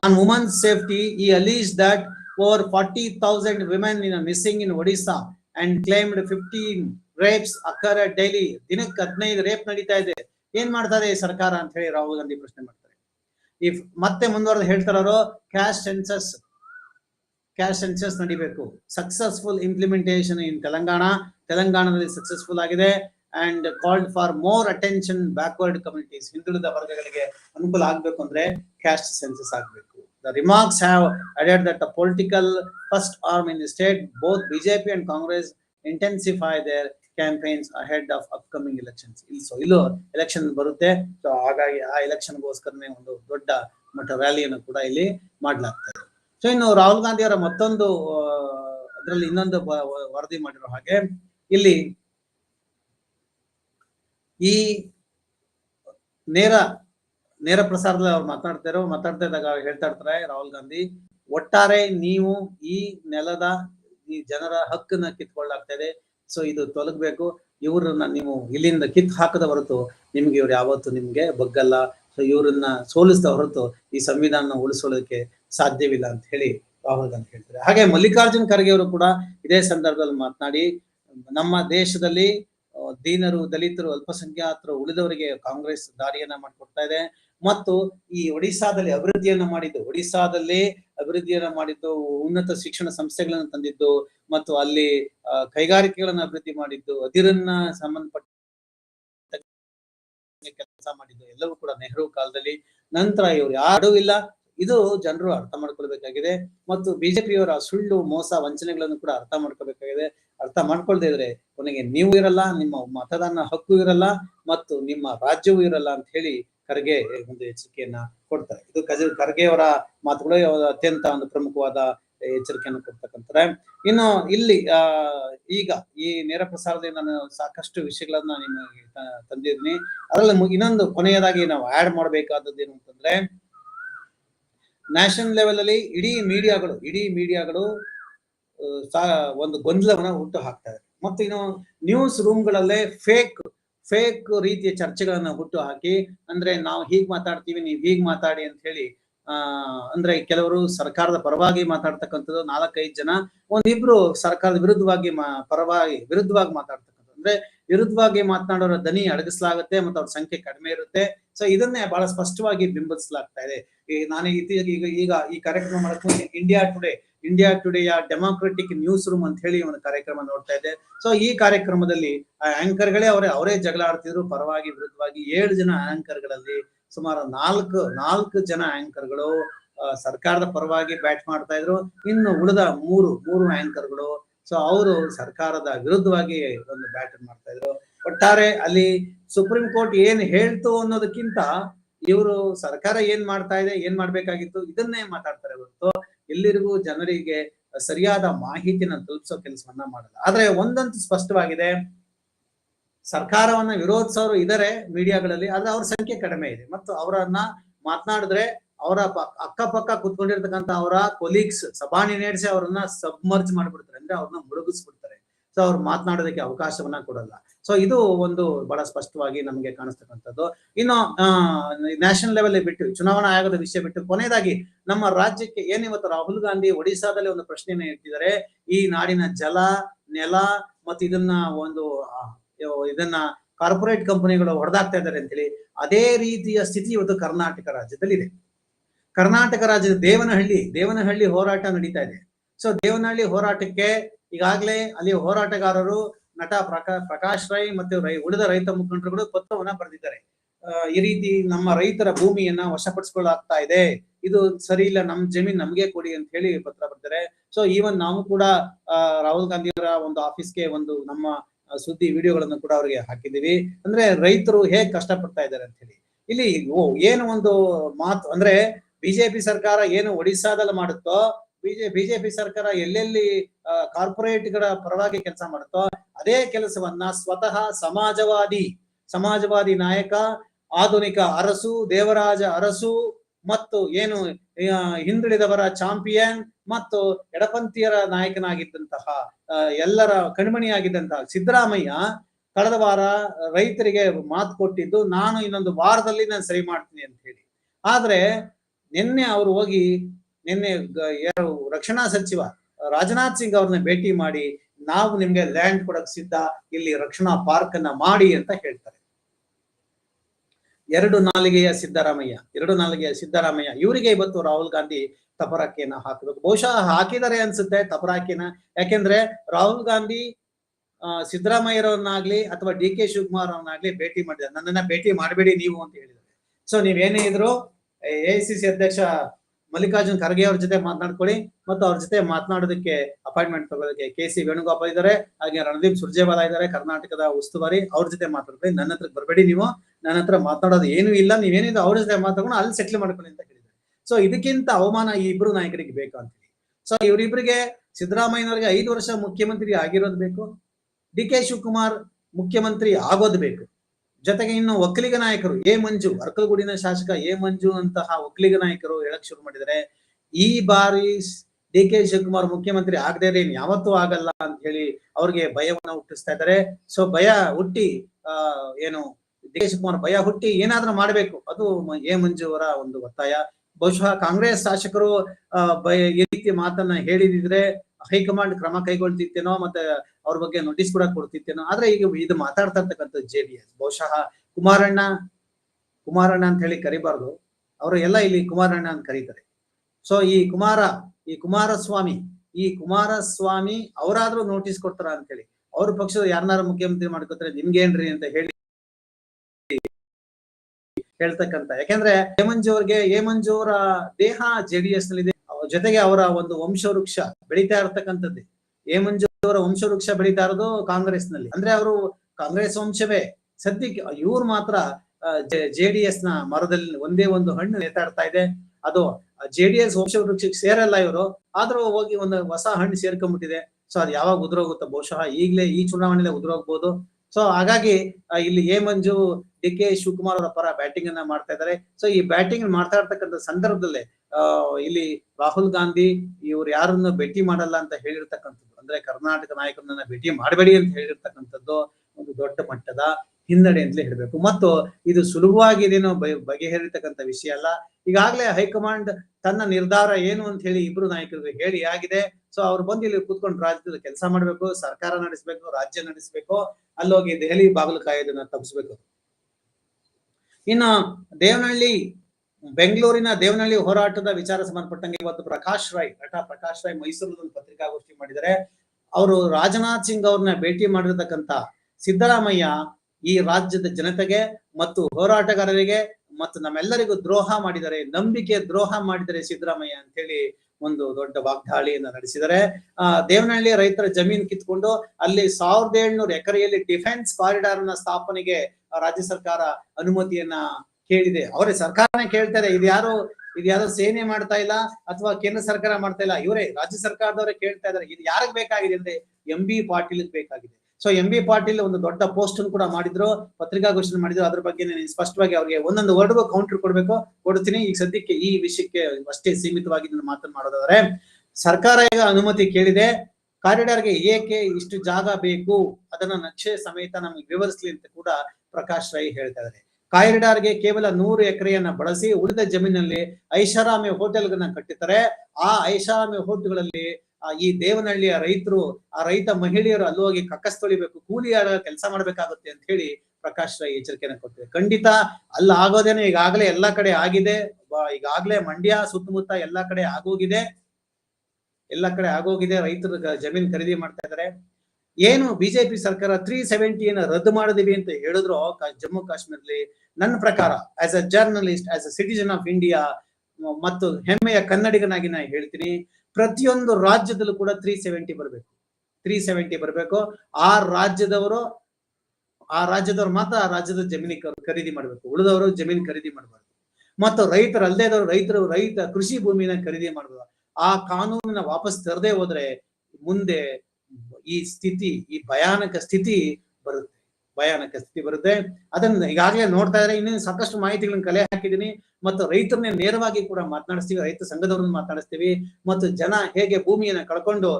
On woman safety he alleges that over forty thousand women in missing in Odisha and claimed fifteen rapes occur daily ದಿನಕ್ಕೆ ಹದಿನೈದು ರೇಪ್ ನಡೀತಾ ಇದೆ. ಏನ್ ಮಾಡ್ತಾರೆ ಸರ್ಕಾರ ಅಂತ ಹೇಳಿ ರಾಹುಲ್ ಗಾಂಧಿ ಪ್ರಶ್ನೆ ಮಾಡ್ತಾರೆ. ಇಫ್ ಮತ್ತೆ ಮುಂದುವರೆದು ಹೇಳ್ತಾರೋ ಕ್ಯಾಶ್ ಸೆನ್ಸಸ್ ಕ್ಯಾಶ್ ಸೆನ್ಸಸ್ ನಡಿಬೇಕು. ಸಕ್ಸಸ್ಫುಲ್ ಇಂಪ್ಲಿಮೆಂಟೇಷನ್ ಇನ್ ತೆಲಂಗಾಣ ತೆಲಂಗಾಣದಲ್ಲಿ ಸಕ್ಸಸ್ಫುಲ್ ಆಗಿದೆ. And called for more attention backward communities ಹಿಂದುಳಿದ ವರ್ಗಗಳಿಗೆ ಅನುಕೂಲ ಆಗ್ಬೇಕು ಅಂದ್ರೆ ಕ್ಯಾಸ್ಟ್ ಸೆನ್ಸಸ್ ಆಗ್ಬೇಕು. The remarks have added that the political first arm in state both BJP and Congress intensify their campaigns ahead of upcoming elections ಇಲ್ಲಿ ಸೊ ಇಲ್ಲೂ ಎಲೆಕ್ಷನ್ ಬರುತ್ತೆ. ಸೊ ಹಾಗಾಗಿ ಆ ಎಲೆಕ್ಷನ್ಗೋಸ್ಕರನೇ ಒಂದು ದೊಡ್ಡ ಮಟ್ಟ ರ್ಯಾಲಿಯನ್ನು ಕೂಡ ಇಲ್ಲಿ ಮಾಡಲಾಗ್ತದೆ. ಸೊ ಇನ್ನು ರಾಹುಲ್ ಗಾಂಧಿ ಅವರ ಮತ್ತೊಂದು ಅದರಲ್ಲಿ ಇನ್ನೊಂದು ವರದಿ ಮಾಡಿರೋ ಹಾಗೆ, ಇಲ್ಲಿ ಈ ನೇರ ನೇರ ಪ್ರಸಾರದಲ್ಲಿ ಅವ್ರು ಮಾತನಾಡ್ತಾರೋ ಮಾತಾಡ್ತಾ ಇದ್ದಾಗ ಹೇಳ್ತಾ ಇರ್ತಾರೆ, ರಾಹುಲ್ ಗಾಂಧಿ, ಒಟ್ಟಾರೆ ನೀವು ಈ ನೆಲದ, ಈ ಜನರ ಹಕ್ಕನ್ನ ಕಿತ್ಕೊಳ್ಳಾಗ್ತಾ ಇದೆ, ಸೊ ಇದು ತೊಲಗಬೇಕು, ಇವ್ರನ್ನ ನೀವು ಇಲ್ಲಿಂದ ಕಿತ್ ಹಾಕದ ಹೊರತು ನಿಮ್ಗೆ ಇವ್ರು ಯಾವತ್ತು ನಿಮ್ಗೆ ಬಗ್ಗಲ್ಲ, ಸೊ ಇವ್ರನ್ನ ಸೋಲಿಸಿದ ಹೊರತು ಈ ಸಂವಿಧಾನ ಉಳಿಸೋದಕ್ಕೆ ಸಾಧ್ಯವಿಲ್ಲ ಅಂತ ಹೇಳಿ ರಾಹುಲ್ ಗಾಂಧಿ ಹೇಳ್ತಾರೆ. ಹಾಗೆ ಮಲ್ಲಿಕಾರ್ಜುನ್ ಖರ್ಗೆ ಅವರು ಕೂಡ ಇದೇ ಸಂದರ್ಭದಲ್ಲಿ ಮಾತನಾಡಿ, ನಮ್ಮ ದೇಶದಲ್ಲಿ ದೀನರು, ದಲಿತರು, ಅಲ್ಪಸಂಖ್ಯಾತರು ಉಳಿದವರಿಗೆ ಕಾಂಗ್ರೆಸ್ ದಾರಿಯನ್ನ ಮಾಡಿಕೊಡ್ತಾ ಇದೆ. ಮತ್ತು ಈ ಒಡಿಶಾದಲ್ಲಿ ಅಭಿವೃದ್ಧಿಯನ್ನ ಮಾಡಿದ್ದು ಒಡಿಶಾದಲ್ಲಿ ಅಭಿವೃದ್ಧಿಯನ್ನ ಮಾಡಿದ್ದು, ಉನ್ನತ ಶಿಕ್ಷಣ ಸಂಸ್ಥೆಗಳನ್ನ ತಂದಿದ್ದು, ಮತ್ತು ಅಲ್ಲಿ ಕೈಗಾರಿಕೆಗಳನ್ನ ಅಭಿವೃದ್ಧಿ ಮಾಡಿದ್ದು, ಅದಿರನ್ನ ಸಂಬಂಧಪಟ್ಟ ಕೆಲಸ ಮಾಡಿದ್ದು ಎಲ್ಲವೂ ಕೂಡ ನೆಹರು ಕಾಲದಲ್ಲಿ. ನಂತರ ಇವ್ರು ಯಾರೂ ಇಲ್ಲ. ಇದು ಜನರು ಅರ್ಥ ಮಾಡ್ಕೊಳ್ಬೇಕಾಗಿದೆ. ಮತ್ತು ಬಿಜೆಪಿಯವರ ಸುಳ್ಳು, ಮೋಸ, ವಂಚನೆಗಳನ್ನು ಕೂಡ ಅರ್ಥ ಮಾಡ್ಕೋಬೇಕಾಗಿದೆ ಅರ್ಥ ಮಾಡ್ಕೊಳ್ದೇ ಇದ್ರೆ ಕೊನೆಗೆ ನೀವು ಇರಲ್ಲ, ನಿಮ್ಮ ಮತದಾನ ಹಕ್ಕು ಇರಲ್ಲ ಮತ್ತು ನಿಮ್ಮ ರಾಜ್ಯವೂ ಇರಲ್ಲ ಅಂತ ಹೇಳಿ ಖರ್ಗೆ ಒಂದು ಎಚ್ಚರಿಕೆಯನ್ನ ಕೊಡ್ತಾರೆ. ಇದು ಖರ್ಗೆ ಅವರ ಮಾತುಗಳು ಅತ್ಯಂತ ಒಂದು ಪ್ರಮುಖವಾದ ಎಚ್ಚರಿಕೆಯನ್ನು ಕೊಡ್ತಕ್ಕಂತಾರೆ ಇನ್ನು ಇಲ್ಲಿ, ಆ, ಈಗ ಈ ನೇರ ಪ್ರಸಾರದಲ್ಲಿ ನಾನು ಸಾಕಷ್ಟು ವಿಷಯಗಳನ್ನ ನಿಮಗೆ ತಂದಿದ್ದೀನಿ. ಅದರಲ್ಲಿ ಇನ್ನೊಂದು ಕೊನೆಯದಾಗಿ ನಾವು ಆಡ್ ಮಾಡಬೇಕಾದದ್ದು ಏನು ಅಂತಂದ್ರೆ ನ್ಯಾಷನಲ್ ಲೆವೆಲ್ ಅಲ್ಲಿ ಇಡೀ ಮೀಡಿಯಾಗಳು ಇಡೀ ಮೀಡಿಯಾಗಳು ಒಂದು ಗೊಂದಲವನ್ನ ಹುಟ್ಟು ಹಾಕ್ತಾರೆ. ಮತ್ತು ಇನ್ನು ನ್ಯೂಸ್ ರೂಮ್ಗಳಲ್ಲೇ ಫೇಕ್ ಫೇಕ್ ರೀತಿಯ ಚರ್ಚೆಗಳನ್ನ ಹುಟ್ಟು ಹಾಕಿ, ಅಂದ್ರೆ ನಾವು ಹೀಗ್ ಮಾತಾಡ್ತೀವಿ, ನೀವು ಹೀಗ್ ಮಾತಾಡಿ ಅಂತ ಹೇಳಿ ಅಂದ್ರೆ ಕೆಲವರು ಸರ್ಕಾರದ ಪರವಾಗಿ ಮಾತಾಡ್ತಕ್ಕಂಥದ್ದು ನಾಲ್ಕೈದು ಜನ, ಒಂದಿಬ್ರು ಸರ್ಕಾರದ ವಿರುದ್ಧವಾಗಿ ಪರವಾಗಿ, ವಿರುದ್ಧವಾಗಿ ಮಾತಾಡ್ತಕ್ಕಂಥದ್ದು. ಅಂದ್ರೆ ವಿರುದ್ಧವಾಗಿ ಮಾತನಾಡೋರ ದನಿ ಅಡಗಿಸಲಾಗುತ್ತೆ ಮತ್ತು ಅವ್ರ ಸಂಖ್ಯೆ ಕಡಿಮೆ ಇರುತ್ತೆ. ಸೊ ಇದನ್ನೇ ಬಹಳ ಸ್ಪಷ್ಟವಾಗಿ ಬಿಂಬಿಸಲಾಗ್ತಾ ಇದೆ. ಈ ನಾನು ಈಗ ಈಗ ಈ ಕಾರ್ಯಕ್ರಮ ಮಾಡಕ್ಕೆ ಇಂಡಿಯಾ ಟುಡೇ ಇಂಡಿಯಾ ಟುಡೇಯ ಡೆಮಾಕ್ರೆಟಿಕ್ ನ್ಯೂಸ್ ರೂಮ್ ಅಂತ ಹೇಳಿ ಒಂದು ಕಾರ್ಯಕ್ರಮ ನೋಡ್ತಾ ಇದ್ದೆ. ಸೊ ಈ ಕಾರ್ಯಕ್ರಮದಲ್ಲಿ ಆಂಕರ್ ಗಳೇ ಅವರೇ ಅವರೇ ಜಗಳ ಆಡ್ತಿದ್ರು ಪರವಾಗಿ, ವಿರುದ್ಧವಾಗಿ ಏಳು ಜನ ಆಂಕರ್ಗಳಲ್ಲಿ ಸುಮಾರು ನಾಲ್ಕು ನಾಲ್ಕು ಜನ ಆಂಕರ್ಗಳು ಸರ್ಕಾರದ ಪರವಾಗಿ ಬ್ಯಾಟ್ ಮಾಡ್ತಾ ಇದ್ರು. ಇನ್ನು ಉಳಿದ ಮೂರು ಮೂರು ಆಂಕರ್ಗಳು ಸೊ ಅವರು ಸರ್ಕಾರದ ವಿರುದ್ಧವಾಗಿ ಒಂದು ಬ್ಯಾಟ್ ಮಾಡ್ತಾ ಇದ್ರು. ಒಟ್ಟಾರೆ ಅಲ್ಲಿ ಸುಪ್ರೀಂ ಕೋರ್ಟ್ ಏನ್ ಹೇಳ್ತು ಅನ್ನೋದಕ್ಕಿಂತ ಇವರು ಸರ್ಕಾರ ಏನ್ ಮಾಡ್ತಾ ಇದೆ, ಏನ್ ಮಾಡ್ಬೇಕಾಗಿತ್ತು ಇದನ್ನೇ ಮಾತಾಡ್ತಾರೆ ಹೊರತು ಎಲ್ಲರಿಗೂ ಜನರಿಗೆ ಸರಿಯಾದ ಮಾಹಿತಿನ ತಲುಪಿಸೋ ಕೆಲಸವನ್ನ ಮಾಡಲ್ಲ. ಆದ್ರೆ ಒಂದಂತೂ ಸ್ಪಷ್ಟವಾಗಿದೆ, ಸರ್ಕಾರವನ್ನ ವಿರೋಧಿಸೋರು ಇದಾರೆ ಮೀಡಿಯಾಗಳಲ್ಲಿ, ಆದ್ರೆ ಅವ್ರ ಸಂಖ್ಯೆ ಕಡಿಮೆ ಇದೆ. ಮತ್ತು ಅವರನ್ನ ಮಾತನಾಡಿದ್ರೆ ಅವರ ಅಕ್ಕಪಕ್ಕ ಕುತ್ಕೊಂಡಿರ್ತಕ್ಕಂಥ ಅವರ ಕೊಲೀಗ್ಸ್ ಸಬಾರ್ಡಿನೇಟ್ಸ್ ಅವರನ್ನ ಸಬ್ಮರ್ಜ್ ಮಾಡ್ಬಿಡ್ತಾರೆ. ಅಂದ್ರೆ ಅವ್ರನ್ನ ಮುಳುಗಿಸ್ಬಿಡ್ತಾರೆ. ಸೊ ಅವ್ರು ಮಾತನಾಡೋದಕ್ಕೆ ಅವಕಾಶವನ್ನ ಕೊಡಲ್ಲ. ಸೊ ಇದು ಒಂದು ಬಹಳ ಸ್ಪಷ್ಟವಾಗಿ ನಮಗೆ ಕಾಣಿಸ್ತಕ್ಕಂಥದ್ದು. ಇನ್ನು ನ್ಯಾಷನಲ್ ಲೆವೆಲ್ ಬಿಟ್ಟು, ಚುನಾವಣಾ ಆಯೋಗದ ವಿಷಯ ಬಿಟ್ಟು ಕೊನೆಯದಾಗಿ ನಮ್ಮ ರಾಜ್ಯಕ್ಕೆ ಏನಿವತ್ತು ರಾಹುಲ್ ಗಾಂಧಿ ಒಡಿಶಾದಲ್ಲಿ ಒಂದು ಪ್ರಶ್ನೆಯನ್ನು ಇಟ್ಟಿದ್ದಾರೆ ಈ ನಾಡಿನ ಜಲ, ನೆಲ ಮತ್ತು ಇದನ್ನ ಒಂದು ಇದನ್ನ ಕಾರ್ಪೊರೇಟ್ ಕಂಪನಿಗಳು ಹೊಡೆದಾಗ್ತಾ ಇದ್ದಾರೆ ಅಂತೇಳಿ ಅದೇ ರೀತಿಯ ಸ್ಥಿತಿ ಇವತ್ತು ಕರ್ನಾಟಕ ರಾಜ್ಯದಲ್ಲಿದೆ. ಕರ್ನಾಟಕ ರಾಜ್ಯದ ದೇವನಹಳ್ಳಿ ದೇವನಹಳ್ಳಿ ಹೋರಾಟ ನಡೀತಾ ಇದೆ. ಸೊ ದೇವನಹಳ್ಳಿ ಹೋರಾಟಕ್ಕೆ ಈಗಾಗಲೇ ಅಲ್ಲಿ ಹೋರಾಟಗಾರರು ನಟ ಪ್ರಕಾ, ಪ್ರಕಾಶ್ ರೈ ಮತ್ತೆ ರೈ, ಉಳಿದ ರೈತ ಮುಖಂಡರುಗಳು ಪತ್ರವನ್ನ ಬರೆದಿದ್ದಾರೆ. ಈ ರೀತಿ ನಮ್ಮ ರೈತರ ಭೂಮಿಯನ್ನ ವಶಪಡಿಸ್ಕೊಳ್ಳಾಗ್ತಾ ಇದೆ. ಇದು ಸರಿ ಇಲ್ಲ, ನಮ್ ಜಮೀನ್ ನಮ್ಗೆ ಕೊಡಿ ಅಂತ ಹೇಳಿ ಪತ್ರ ಬರ್ತಾರೆ ಸೊ ಈವನ್ ನಾವು ಕೂಡ ರಾಹುಲ್ ಗಾಂಧಿ ಅವರ ಒಂದು ಆಫೀಸ್ಗೆ ಒಂದು ನಮ್ಮ ಸುದ್ದಿ ವಿಡಿಯೋಗಳನ್ನು ಕೂಡ ಅವರಿಗೆ ಹಾಕಿದೀವಿ ಅಂದ್ರೆ ರೈತರು ಹೇಗ್ ಕಷ್ಟ ಪಡ್ತಾ ಇದ್ದಾರೆ ಅಂತ ಹೇಳಿ. ಇಲ್ಲಿ ಏನು ಒಂದು ಮಾತು, ಅಂದ್ರೆ ಬಿಜೆಪಿ ಸರ್ಕಾರ ಏನು ಒಡಿಸ್ಸಾದಲ್ಲಿ ಮಾಡುತ್ತೋ ಬಿಜೆ, ಬಿಜೆಪಿ ಸರ್ಕಾರ ಎಲ್ಲೆಲ್ಲಿ ಕಾರ್ಪೊರೇಟ್ಗಳ ಪರವಾಗಿ ಕೆಲಸ ಮಾಡುತ್ತೋ ಅದೇ ಕೆಲಸವನ್ನ ಸ್ವತಃ ಸಮಾಜವಾದಿ ಸಮಾಜವಾದಿ ನಾಯಕ, ಆಧುನಿಕ ಅರಸು, ದೇವರಾಜ ಅರಸು ಮತ್ತು ಏನು ಹಿಂದುಳಿದವರ ಚಾಂಪಿಯನ್ ಮತ್ತು ಎಡಪಂಥೀಯರ ನಾಯಕನಾಗಿದ್ದಂತಹ ಎಲ್ಲರ ಕಣ್ಮಣಿಯಾಗಿದ್ದಂತಹ ಸಿದ್ದರಾಮಯ್ಯ ಕಳೆದ ವಾರ ರೈತರಿಗೆ ಮಾತು ಕೊಟ್ಟಿದ್ದು, ನಾನು ಇನ್ನೊಂದು ವಾರದಲ್ಲಿ ನಾನು ಸರಿ ಮಾಡ್ತೀನಿ ಅಂತ ಹೇಳಿ. ಆದ್ರೆ ನಿನ್ನೆ ಅವರು ಹೋಗಿ ನಿನ್ನೆ ಯಾರು ರಕ್ಷಣಾ ಸಚಿವ ರಾಜನಾಥ್ ಸಿಂಗ್ ಅವ್ರನ್ನ ಭೇಟಿ ಮಾಡಿ ನಾವು ನಿಮ್ಗೆ ಲ್ಯಾಂಡ್ ಕೊಡಕ್ ಸಿದ್ಧ ಇಲ್ಲಿ ರಕ್ಷಣಾ ಪಾರ್ಕ್ ಅನ್ನ ಮಾಡಿ ಅಂತ ಹೇಳ್ತಾರೆ. ಎರಡು ನಾಲಿಗೆಯ ಸಿದ್ದರಾಮಯ್ಯ ಎರಡು ನಾಲಿಗೆಯ ಸಿದ್ದರಾಮಯ್ಯ ಇವರಿಗೆ ಇವತ್ತು ರಾಹುಲ್ ಗಾಂಧಿ ತಪರಾಕಿಯನ್ನ ಹಾಕಬೇಕು. ಬಹುಶಃ ಹಾಕಿದ್ದಾರೆ ಅನ್ಸುತ್ತೆ ತಪರಾಕಿನ ಯಾಕೆಂದ್ರೆ ರಾಹುಲ್ ಗಾಂಧಿ ಆ, ಸಿದ್ದರಾಮಯ್ಯರವನ್ನಾಗ್ಲಿ ಅಥವಾ ಡಿ ಕೆ ಶಿವಕುಮಾರ್ ಅವ್ರನ್ನಾಗ್ಲಿ ಭೇಟಿ ಮಾಡಿದ್ದಾರೆ. ನನ್ನನ್ನ ಭೇಟಿ ಮಾಡಬೇಡಿ ನೀವು ಅಂತ ಹೇಳಿದ್ದಾರೆ. ಸೊ ನೀವೇನೇ ಇದ್ರು ಎ ಸಿ ಸಿ ಅಧ್ಯಕ್ಷ ಮಲ್ಲಿಕಾರ್ಜುನ್ ಖರ್ಗೆ ಅವ್ರ ಜೊತೆ ಮಾತನಾಡ್ಕೊಳ್ಳಿ ಮತ್ತು ಅವ್ರ ಜೊತೆ ಮಾತನಾಡೋದಕ್ಕೆ ಅಪಾಯಿಂಟ್ಮೆಂಟ್ ತಗೊಳ್ಳೋದಕ್ಕೆ ಕೆ ಸಿ ವೇಣುಗೋಪಾಲ್ ಇದ್ದಾರೆ, ಹಾಗೆ ರಣದೀಪ್ ಸುರ್ಜೇವಾಲಾ ಇದ್ದಾರೆ, ಕರ್ನಾಟಕದ ಉಸ್ತುವಾರಿ, ಅವ್ರ ಜೊತೆ ಮಾತಾಡ್ಕೊಳ್ಳಿ. ನನ್ನ ಹತ್ರ ಬರಬೇಡಿ ನೀವು. ನನ್ನ ಹತ್ರ ಮಾತಾಡೋದು ಏನೂ ಇಲ್ಲ ನೀವೇನಿದೆ ಅವ್ರ ಜೊತೆ ಮಾತಾಡ್ಕೊಂಡು ಅಲ್ಲಿ ಸೆಟ್ಲ್ ಮಾಡ್ಕೊಳ್ಳಿ ಅಂತ ಹೇಳಿದ್ದಾರೆ. ಸೊ ಇದಕ್ಕಿಂತ ಅವಮಾನ ಈ ಇಬ್ರು ನಾಯಕರಿಗೆ ಬೇಕು ಅಂತ ಸೊ ಇವರಿಬ್ಬರಿಗೆ ಸಿದ್ದರಾಮಯ್ಯನವರಿಗೆ ಐದು ವರ್ಷ ಮುಖ್ಯಮಂತ್ರಿ ಆಗಿರೋದು ಬೇಕು. ಡಿ ಕೆ ಶಿವಕುಮಾರ್ ಮುಖ್ಯಮಂತ್ರಿ ಆಗೋದು ಬೇಕು. ಜೊತೆಗೆ ಇನ್ನು ಒಕ್ಕಲಿಗ ನಾಯಕರು, ಎ ಮಂಜು ಅರ್ಕಲಗೂಡಿನ ಶಾಸಕ ಎ ಮಂಜು ಅಂತಹ ಒಕ್ಕಲಿಗ ನಾಯಕರು ಹೇಳಕ್ ಶುರು ಮಾಡಿದರೆ, ಈ ಬಾರಿ ಡಿ ಕೆ ಶಿವಕುಮಾರ್ ಮುಖ್ಯಮಂತ್ರಿ ಆಗದೆ ಏನ್ ಯಾವತ್ತೂ ಆಗಲ್ಲ ಅಂತ ಹೇಳಿ ಅವ್ರಿಗೆ ಭಯವನ್ನ ಹುಟ್ಟಿಸ್ತಾ ಇದ್ದಾರೆ. ಸೊ ಭಯ ಹುಟ್ಟಿ, ಆ, ಏನು ಡಿ ಕೆ ಶಿವಕುಮಾರ್ ಭಯ ಹುಟ್ಟಿ ಏನಾದ್ರೂ ಮಾಡಬೇಕು, ಅದು ಎ ಮಂಜು ಅವರ ಒಂದು ಒತ್ತಾಯ. ಬಹುಶಃ ಕಾಂಗ್ರೆಸ್ ಶಾಸಕರು ಈ ರೀತಿ ಮಾತನ್ನ ಹೇಳಿದಿದ್ರೆ ಹೈಕಮಾಂಡ್ ಕ್ರಮ ಕೈಗೊಳ್ತಿತ್ತೇನೋ ಮತ್ತೆ ಅವ್ರ ಬಗ್ಗೆ ನೋಟಿಸ್ ಕೂಡ ಕೊಡ್ತಿತ್ತೇನೋ. ಆದ್ರೆ ಈಗ ಇದು ಮಾತಾಡ್ತಾ ಜೆ ಡಿ ಎಸ್ ಬಹುಶಃ ಕುಮಾರಣ್ಣ ಕುಮಾರಣ್ಣ ಅಂತ ಹೇಳಿ ಕರಿಬಾರ್ದು. ಅವರು ಎಲ್ಲ ಇಲ್ಲಿ ಕುಮಾರಣ್ಣ ಅಂತ ಕರೀತಾರೆ. ಸೊ ಈ ಕುಮಾರ, ಈ ಕುಮಾರಸ್ವಾಮಿ ಈ ಕುಮಾರಸ್ವಾಮಿ ಅವರಾದ್ರೂ ನೋಟಿಸ್ ಕೊಡ್ತಾರ ಅಂತ ಹೇಳಿ. ಅವ್ರ ಪಕ್ಷದ ಯಾರನ್ನಾರು ಮುಖ್ಯಮಂತ್ರಿ ಮಾಡ್ಕೋತಾರೆ, ನಿಮ್ಗೇನ್ರಿ ಅಂತ ಹೇಳಿ ಹೇಳ್ತಕ್ಕಂತ ಯಾಕಂದ್ರೆ ಹೇಮಂಜು ಅವ್ರಿಗೆ ಹೇಮಂಜು ಅವರ ದೇಹ ಜೆ ಡಿ ಎಸ್ ನಲ್ಲಿದೆ. ಜೊತೆಗೆ ಅವರ ಒಂದು ವಂಶವೃಕ್ಷ ಬೆಳೀತಾ ಇರ್ತಕ್ಕಂಥದ್ದೇ. ಹೇಮಂಜು ಅವರ ವಂಶವೃಕ್ಷ ಬೆಳೀತಾ ಇರೋದು ಕಾಂಗ್ರೆಸ್ನಲ್ಲಿ ಅಂದ್ರೆ ಅವರು ಕಾಂಗ್ರೆಸ್ ವಂಶವೇ. ಸದ್ಯಕ್ಕೆ ಇವ್ರು ಮಾತ್ರ ಜೆ ಡಿ ಎಸ್ನ ಮರದಲ್ಲಿ ಒಂದೇ ಒಂದು ಹಣ್ಣು ನೇತಾಡ್ತಾ ಇದೆ. ಅದು ಜೆ ಡಿ ಎಸ್ ವಂಶವೃಕ್ಷಕ್ಕೆ ಸೇರಲ್ಲ ಇವರು. ಆದ್ರೂ ಹೋಗಿ ಒಂದು ಹೊಸ ಹಣ್ಣು ಸೇರ್ಕೊಂಡ್ಬಿಟ್ಟಿದೆ. ಸೊ ಅದು ಯಾವಾಗ ಉದುರೋಗುತ್ತೋ? ಬಹುಶಃ ಈಗಲೇ ಈ ಚುನಾವಣೆಲೆ ಉದುರೋಗ್ಬೋದು. ಸೊ ಹಾಗಾಗಿ ಇಲ್ಲಿ A Manju D K Shivakumar ಅವರ ಪರ ಬ್ಯಾಟಿಂಗ್ ಅನ್ನ ಮಾಡ್ತಾ ಇದ್ದಾರೆ. ಸೊ ಈ ಬ್ಯಾಟಿಂಗ್ ಮಾಡ್ತಾ ಇರ್ತಕ್ಕಂಥ ಸಂದರ್ಭದಲ್ಲೇ ಇಲ್ಲಿ ರಾಹುಲ್ ಗಾಂಧಿ ಇವ್ರು ಯಾರನ್ನು ಭೇಟಿ ಮಾಡಲ್ಲ ಅಂತ ಹೇಳಿರ್ತಕ್ಕಂಥದ್ದು, ಅಂದ್ರೆ ಕರ್ನಾಟಕ ನಾಯಕನನ್ನ ಭೇಟಿ ಮಾಡಬೇಡಿ ಅಂತ ಹೇಳಿರ್ತಕ್ಕಂಥದ್ದು ಒಂದು ದೊಡ್ಡ ಮಟ್ಟದ ಹಿನ್ನಡೆ ಅಂತಲೇ ಹೇಳ್ಬೇಕು. ಮತ್ತು ಇದು ಸುಲಭವಾಗಿ ಇದೇನೋ ಬಗೆ- ಬಗೆಹರಿತಕ್ಕಂಥ ವಿಷಯ ಅಲ್ಲ. ಈಗಾಗಲೇ ಹೈಕಮಾಂಡ್ ತನ್ನ ನಿರ್ಧಾರ ಏನು ಅಂತ ಹೇಳಿ ಇಬ್ರು ನಾಯಕರಿಗೆ ಹೇಳಿ ಆಗಿದೆ. ಸೊ ಅವ್ರು ಬಂದು ಇಲ್ಲಿ ಕೂತ್ಕೊಂಡು ರಾಜ್ಯದ ಕೆಲಸ ಮಾಡ್ಬೇಕು, ಸರ್ಕಾರ ನಡೆಸಬೇಕು, ರಾಜ್ಯ ನಡೆಸಬೇಕು, ಅಲ್ಲೋಗಿ ದೆಹಲಿ ಬಾಗಿಲು ಕಾಯೋದನ್ನ ತಪ್ಪಿಸ್ಬೇಕು. ಇನ್ನು ದೇವನಹಳ್ಳಿ, ಬೆಂಗಳೂರಿನ ದೇವನಹಳ್ಳಿ ಹೋರಾಟದ ವಿಚಾರ ಸಂಬಂಧಪಟ್ಟಂಗೆ ಇವತ್ತು ಪ್ರಕಾಶ್ ರಾಯ್, ನಟ ಪ್ರಕಾಶ್ ರಾಯ್ ಮೈಸೂರಲ್ಲಿ ಒಂದು ಪತ್ರಿಕಾಗೋಷ್ಠಿ ಮಾಡಿದರೆ ಅವರು ರಾಜನಾಥ್ ಸಿಂಗ್ ಅವ್ರನ್ನ ಭೇಟಿ ಮಾಡಿರ್ತಕ್ಕಂತ ಸಿದ್ದರಾಮಯ್ಯ ಈ ರಾಜ್ಯದ ಜನತೆಗೆ ಮತ್ತು ಹೋರಾಟಗಾರರಿಗೆ ಮತ್ತು ನಮ್ಮೆಲ್ಲರಿಗೂ ದ್ರೋಹ ಮಾಡಿದರೆ, ನಂಬಿಕೆ ದ್ರೋಹ ಮಾಡಿದರೆ ಸಿದ್ದರಾಮಯ್ಯ ಅಂತ ಹೇಳಿ ಒಂದು ದೊಡ್ಡ ವಾಗ್ದಾಳಿಯನ್ನು ನಡೆಸಿದರೆ ಆ, ದೇವನಹಳ್ಳಿ ರೈತರ ಜಮೀನು ಕಿತ್ಕೊಂಡು ಅಲ್ಲಿ ಸಾವಿರದ ಏಳ್ನೂರು ಎಕರೆಯಲ್ಲಿ ಡಿಫೆನ್ಸ್ ಕಾರಿಡಾರ್ನ ಸ್ಥಾಪನೆಗೆ ರಾಜ್ಯ ಸರ್ಕಾರ ಅನುಮತಿಯನ್ನ ಕೇಳಿದೆ. ಅವರೇ ಸರ್ಕಾರನೇ ಕೇಳ್ತಾರೆ, ಇದು ಯಾರು, ಇದು ಯಾರೋ ಸೇನೆ ಮಾಡ್ತಾ ಇಲ್ಲ ಅಥವಾ ಕೇಂದ್ರ ಸರ್ಕಾರ ಮಾಡ್ತಾ ಇಲ್ಲ? ಇವರೇ ರಾಜ್ಯ ಸರ್ಕಾರದವರೇ ಕೇಳ್ತಾ ಇದಾರೆ ಇದು ಯಾರಿಗ್ ಬೇಕಾಗಿದೆ ಅಂದ್ರೆ ಎಂ ಬಿ ಪಾಟೀಲ್ ಬೇಕಾಗಿದೆ. ಸೊ ಎಂ ಬಿ ಪಾಟೀಲ್ ಒಂದು ದೊಡ್ಡ ಪೋಸ್ಟ್ ಕೂಡ ಮಾಡಿದ್ರು ಪತ್ರಿಕಾಗೋಷ್ಠಿ ಮಾಡಿದ್ರು. ಅದ್ರ ಬಗ್ಗೆ ಸ್ಪಷ್ಟವಾಗಿ ಅವ್ರಿಗೆ ಒಂದೊಂದು ವರ್ಡ್ಗೂ ಕೌಂಟರ್ ಕೊಡ್ಬೇಕು. ಕೊಡ್ತೀನಿ. ಈಗ ಸದ್ಯಕ್ಕೆ ಈ ವಿಷಯಕ್ಕೆ ಅಷ್ಟೇ ಸೀಮಿತವಾಗಿ ನಾನು ಮಾತನ್ನ ಮಾಡೋದಾದ್ರೆ, ಸರ್ಕಾರ ಈಗ ಅನುಮತಿ ಕೇಳಿದೆ. ಕಾರಿಡಾರ್ಗೆ ಏಕೆ ಇಷ್ಟು ಜಾಗ ಬೇಕು? ಅದನ್ನ ನಕ್ಷೆ ಸಮೇತ ನಮಗೆ ವಿವರಿಸ್ಲಿ ಅಂತ ಕೂಡ ಪ್ರಕಾಶ್ ರೈ ಹೇಳ್ತಾ ಇದ್ದಾರೆ ಕಾರಿಡಾರ್ಗೆ ಕೇವಲ ನೂರು ಎಕರೆಯನ್ನ ಬಳಸಿ ಉಳಿದ ಜಮೀನಲ್ಲಿ ಐಷಾರಾಮಿ ಹೋಟೆಲ್ಗಳನ್ನ ಕಟ್ಟಿದ್ದಾರೆ ಆ ಐಷಾರಾಮಿ ಹೋಟೆಲ್ಗಳಲ್ಲಿ ಈ ದೇವನಹಳ್ಳಿಯ ರೈತರು, ಆ ರೈತ ಮಹಿಳೆಯರು ಅಲ್ಲಿ ಹೋಗಿ ಕಕ್ಕಸ್ ತೊಳಿಬೇಕು, ಕೂಲಿ ಕೆಲಸ ಮಾಡ್ಬೇಕಾಗುತ್ತೆ ಅಂತ ಹೇಳಿ ಪ್ರಕಾಶ್ ರೈ ಎಚ್ಚರಿಕೆಯನ್ನು ಕೊಟ್ಟಿದೆ ಖಂಡಿತ ಅಲ್ಲಿ ಆಗೋದೇನೆ ಈಗಾಗಲೇ ಎಲ್ಲಾ ಕಡೆ ಆಗಿದೆ. ಈಗಾಗಲೇ ಮಂಡ್ಯ ಸುತ್ತಮುತ್ತ ಎಲ್ಲಾ ಕಡೆ ಆಗೋಗಿದೆ. ಎಲ್ಲಾ ಕಡೆ ಆಗೋಗಿದೆ. ರೈತರು ಜಮೀನ್ ಖರೀದಿ ಮಾಡ್ತಾ ಇದ್ದಾರೆ. ಏನು ಬಿಜೆಪಿ ಸರ್ಕಾರ ತ್ರೀ ಸೆವೆಂಟಿಯನ್ನು ರದ್ದು ಮಾಡಿದೀವಿ ಅಂತ ಹೇಳಿದ್ರು ಜಮ್ಮು ಕಾಶ್ಮೀರದಲ್ಲಿ. ನನ್ನ ಪ್ರಕಾರ as a journalist as a citizen of India ಮತ್ತು ಹೆಮ್ಮೆಯ ಕನ್ನಡಿಗನಾಗಿ ನಾನು ಹೇಳ್ತೀನಿ. ಪ್ರತಿಯೊಂದು ರಾಜ್ಯದಲ್ಲೂ ಕೂಡ ತ್ರೀ ಸೆವೆಂಟಿ ಬರಬೇಕು. ತ್ರೀ ಸೆವೆಂಟಿ ಬರಬೇಕು. ಆ ರಾಜ್ಯದವರು, ಆ ರಾಜ್ಯದವ್ರು ಮಾತ್ರ ಆ ರಾಜ್ಯದ ಜಮೀನಿಗೆ ಖರೀದಿ ಮಾಡಬೇಕು. ಉಳಿದವರು ಜಮೀನು ಖರೀದಿ ಮಾಡಬಾರ್ದು. ಮತ್ತು ರೈತರು ಅಲ್ಲದೇ ಇದ್ದವರು, ರೈತರು, ರೈತ ಕೃಷಿ ಭೂಮಿನ ಖರೀದಿ ಮಾಡಬಾರ್ದು. ಆ ಕಾನೂನಿನ ವಾಪಸ್ ತರದೇ ಹೋದ್ರೆ ಮುಂದೆ ಈ ಸ್ಥಿತಿ, ಈ ಭಯಾನಕ ಸ್ಥಿತಿ ಬರುತ್ತೆ. ಭಯಾನಕ ಸ್ಥಿತಿ ಬರುತ್ತೆ. ಅದನ್ನ ಈಗಾಗಲೇ ನೋಡ್ತಾ ಇದ್ರೆ ಇನ್ನೂ ಸಾಕಷ್ಟು ಮಾಹಿತಿಗಳನ್ನ ಕಲೆ ಹಾಕಿದ್ದೀನಿ. ಮತ್ತು ರೈತರನ್ನೇ ನೇರವಾಗಿ ಕೂಡ ಮಾತನಾಡಿಸ್ತೀವಿ. ರೈತ ಸಂಘದವ್ರನ್ನ ಮಾತನಾಡಿಸ್ತೀವಿ. ಮತ್ತು ಜನ ಹೇಗೆ ಭೂಮಿಯನ್ನ ಕಳ್ಕೊಂಡು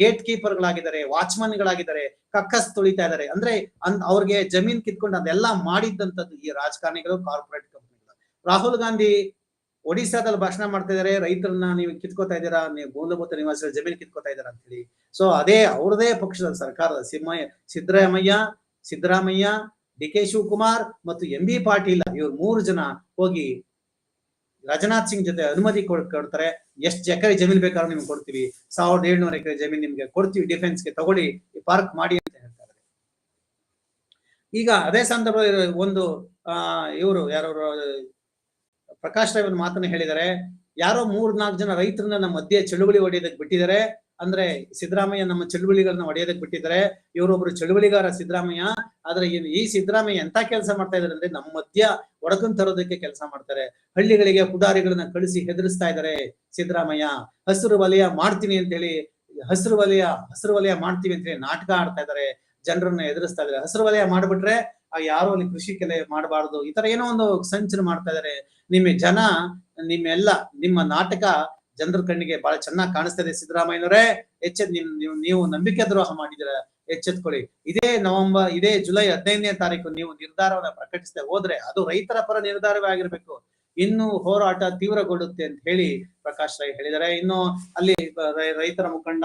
ಗೇಟ್ ಕೀಪರ್ಗಳಾಗಿದ್ದಾರೆ ವಾಚ್ಮನ್ಗಳಾಗಿದ್ದಾರೆ ಕಕ್ಕಸ್ ತುಳಿತಾ ಇದ್ದಾರೆ. ಅಂದ್ರೆ ಅನ್, ಅವ್ರಿಗೆ ಜಮೀನ್ ಕಿತ್ಕೊಂಡು ಅದೆಲ್ಲ ಮಾಡಿದ್ದಂಥದ್ದು ಈ ರಾಜಕಾರಣಿಗಳು ಕಾರ್ಪೊರೇಟ್ ಕಂಪನಿಗಳು ರಾಹುಲ್ ಗಾಂಧಿ ಒಡಿಶಾದಲ್ಲಿ ಭಾಷಣ ಮಾಡ್ತಾ ಇದಾರೆ, ರೈತರನ್ನ ನೀವು ಕಿತ್ಕೋತಾ ಇದ್ದೀರಾ, ನೀವು ಮೂಲಭೂತ ನಿವಾಸಿಗಳ ಜಮೀನು ಕಿತ್ಕೋತಾ ಇದ್ದೀರಾ ಅಂತ ಹೇಳಿ. ಸೊ ಅದೇ ಅವ್ರದೇ ಪಕ್ಷದ ಸರ್ಕಾರದ ಸಿಮ್ಮಯ್ಯ ಸಿದ್ದರಾಮಯ್ಯ ಸಿದ್ದರಾಮಯ್ಯ, ಡಿ ಕೆ ಶಿವಕುಮಾರ್ ಮತ್ತು ಎಂ ಬಿ ಪಾಟೀಲ್ ಇವ್ರು ಮೂರು ಜನ ಹೋಗಿ ರಾಜನಾಥ್ ಸಿಂಗ್ ಜೊತೆ ಅನುಮತಿ ಕೊಡ್- ಕೊಡ್ತಾರೆ. ಎಷ್ಟು ಎಕರೆ ಜಮೀನು ಬೇಕಾದ್ರೂ ನಿಮ್ಗೆ ಕೊಡ್ತೀವಿ. ಸಾವಿರದ ಏಳ್ನೂರ ಎಕರೆ ಜಮೀನು ನಿಮ್ಗೆ ಕೊಡ್ತೀವಿ, ಡಿಫೆನ್ಸ್ಗೆ ತಗೊಳ್ಳಿ ಈ ಪಾರ್ಕ್ ಮಾಡಿ ಅಂತ ಹೇಳ್ತಾರೆ ಈಗ ಅದೇ ಸಂದರ್ಭದಲ್ಲಿ ಒಂದು, ಆ, ಇವರು ಯಾರು ಪ್ರಕಾಶ್ ರಾಯ್ ಒಂದು ಮಾತನ್ನ ಹೇಳಿದರೆ ಯಾರೋ ಮೂರ್ ನಾಲ್ಕು ಜನ ರೈತರನ್ನ ನಮ್ಮ ಮಧ್ಯೆ ಚಳುವಳಿ ಹೊಡೆಯೋದಕ್ಕೆ ಬಿಟ್ಟಿದ್ದಾರೆ. ಅಂದ್ರೆ ಸಿದ್ದರಾಮಯ್ಯ ನಮ್ಮ ಚಳುವಳಿಗಳನ್ನ ಹೊಡೆಯೋದಕ್ಕೆ ಬಿಟ್ಟಿದ್ದಾರೆ. ಇವರೊಬ್ರು ಚಳುವಳಿಗಾರ ಸಿದ್ದರಾಮಯ್ಯ. ಆದ್ರೆ ಈ- ಸಿದ್ದರಾಮಯ್ಯ ಎಂತ ಕೆಲಸ ಮಾಡ್ತಾ ಇದಾರೆ ಅಂದ್ರೆ ನಮ್ಮ ಮಧ್ಯ ಒಡಕನ್ ತರೋದಕ್ಕೆ ಕೆಲಸ ಮಾಡ್ತಾರೆ. ಹಳ್ಳಿಗಳಿಗೆ ಪುಡಾರಿಗಳನ್ನ ಕಳಿಸಿ ಹೆದರಿಸ್ತಾ ಇದ್ದಾರೆ ಸಿದ್ದರಾಮಯ್ಯ. ಹಸಿರು ವಲಯ ಮಾಡ್ತೀನಿ ಅಂತ ಹೇಳಿ, ಹಸಿರು ವಲಯ ಹಸಿರು ವಲಯ ಮಾಡ್ತೀವಿ ಅಂತ ಹೇಳಿ ನಾಟಕ ಆಡ್ತಾ ಇದ್ದಾರೆ ಜನರನ್ನ ಎದುರಿಸ್ತಾ ಇದ್ದಾರೆ ಹಸಿರು ವಲಯ ಮಾಡ್ಬಿಟ್ರೆ, ಆ ಯಾರು ಅಲ್ಲಿ ಕೃಷಿ ಕೆಲೆ ಮಾಡಬಾರ್ದು. ಈ ತರ ಏನೋ ಒಂದು ಸಂಚನ ಮಾಡ್ತಾ ಇದ್ದಾರೆ ನಿಮ್ಮ ಜನ, ನಿಮ್ಮೆಲ್ಲ, ನಿಮ್ಮ ನಾಟಕ ಜನರ ಕಣ್ಣಿಗೆ ಬಹಳ ಚೆನ್ನಾಗಿ ಕಾಣಿಸ್ತಾ ಇದೆ ಸಿದ್ದರಾಮಯ್ಯನವರೇ. ಎಚ್ಚೆತ್ ನಿಮ್, ನೀವು ನೀವು ನಂಬಿಕೆ ದ್ರೋಹ ಮಾಡಿದಿರ ಎಚ್ಚೆತ್ಕೊಳ್ಳಿ. ಇದೇ ನವೆಂಬರ್, ಇದೇ ಜುಲೈ ಹದಿನೈದನೇ ತಾರೀಕು ನೀವು ನಿರ್ಧಾರವನ್ನ ಪ್ರಕಟಿಸದೆ ಹೋದ್ರೆ ಅದು ರೈತರ ಪರ ನಿರ್ಧಾರವೇ ಆಗಿರ್ಬೇಕು. ಇನ್ನು ಹೋರಾಟ ತೀವ್ರಗೊಳ್ಳುತ್ತೆ ಅಂತ ಹೇಳಿ ಪ್ರಕಾಶ್ ರೈ ಹೇಳಿದ್ದಾರೆ. ಇನ್ನು ಅಲ್ಲಿ ರೈತರ ಮುಖಂಡ